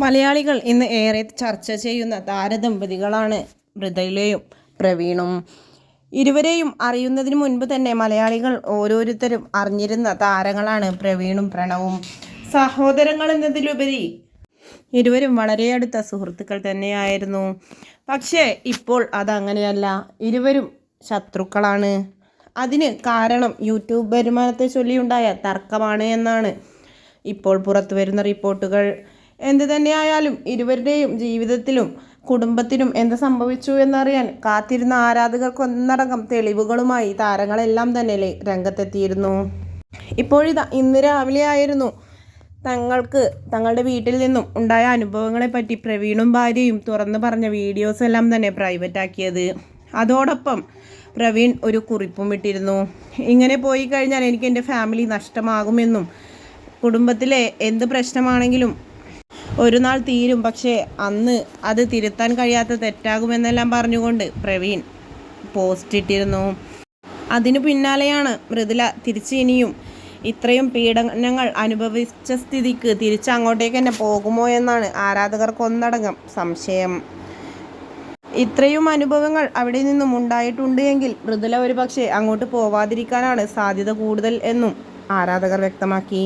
മലയാളികൾ ഇന്ന് ഏറെ ചർച്ച ചെയ്യുന്ന താരദമ്പതികളാണ് മൃദയിലെയും പ്രവീണും. ഇരുവരെയും അറിയുന്നതിന് മുൻപ് തന്നെ മലയാളികൾ ഓരോരുത്തരും അറിഞ്ഞിരുന്ന താരങ്ങളാണ് പ്രവീണും പ്രണവും. സഹോദരങ്ങൾ എന്നതിലുപരി ഇരുവരും വളരെ അടുത്ത സുഹൃത്തുക്കൾ തന്നെയായിരുന്നു. പക്ഷേ ഇപ്പോൾ അതങ്ങനെയല്ല. ഇരുവരും ശത്രുക്കളാണ്. അതിന് കാരണം യൂട്യൂബ് വരുമാനത്തെ ചൊല്ലിയുണ്ടായ തർക്കമാണ് എന്നാണ് ഇപ്പോൾ പുറത്തു വരുന്ന റിപ്പോർട്ടുകൾ. എന്തു തന്നെയായാലും ഇരുവരുടെയും ജീവിതത്തിലും കുടുംബത്തിനും എന്ത് സംഭവിച്ചു എന്നറിയാൻ കാത്തിരുന്ന ആരാധകർക്ക് ഒന്നടങ്കം തെളിവുകളുമായി താരങ്ങളെല്ലാം തന്നെ രംഗത്തെത്തിയിരുന്നു. ഇപ്പോഴിതാ ഇന്ന് രാവിലെ ആയിരുന്നു തങ്ങൾക്ക് തങ്ങളുടെ വീട്ടിൽ നിന്നും ഉണ്ടായ അനുഭവങ്ങളെപ്പറ്റി പ്രവീണും ഭാര്യയും തുറന്നു പറഞ്ഞ വീഡിയോസ് എല്ലാം തന്നെ പ്രൈവറ്റ് ആക്കിയത്. അതോടൊപ്പം പ്രവീൺ ഒരു കുറിപ്പും ഇട്ടിരുന്നു. ഇങ്ങനെ പോയി കഴിഞ്ഞാൽ എനിക്ക് എന്റെ ഫാമിലി നഷ്ടമാകുമെന്നും കുടുംബത്തിലെ എന്ത് പ്രശ്നമാണെങ്കിലും ഒരു നാൾ തീരും പക്ഷേ അന്ന് അത് തിരുത്താൻ കഴിയാത്ത തെറ്റാകുമെന്നെല്ലാം പറഞ്ഞുകൊണ്ട് പ്രവീൺ പോസ്റ്റ് ഇട്ടിരുന്നു. അതിനു പിന്നാലെയാണ് മൃദുല തിരിച്ച് ഇനിയും ഇത്രയും പീഡനങ്ങൾ അനുഭവിച്ച സ്ഥിതിക്ക് തിരിച്ച് അങ്ങോട്ടേക്ക് തന്നെ പോകുമോ എന്നാണ് ആരാധകർക്കൊന്നടങ്കം സംശയം. ഇത്രയും അനുഭവങ്ങൾ അവിടെ നിന്നും ഉണ്ടായിട്ടുണ്ട് എങ്കിൽ മൃദുല ഒരു പക്ഷേ അങ്ങോട്ട് പോവാതിരിക്കാനാണ് സാധ്യത കൂടുതൽ എന്നും ആരാധകർ വ്യക്തമാക്കി.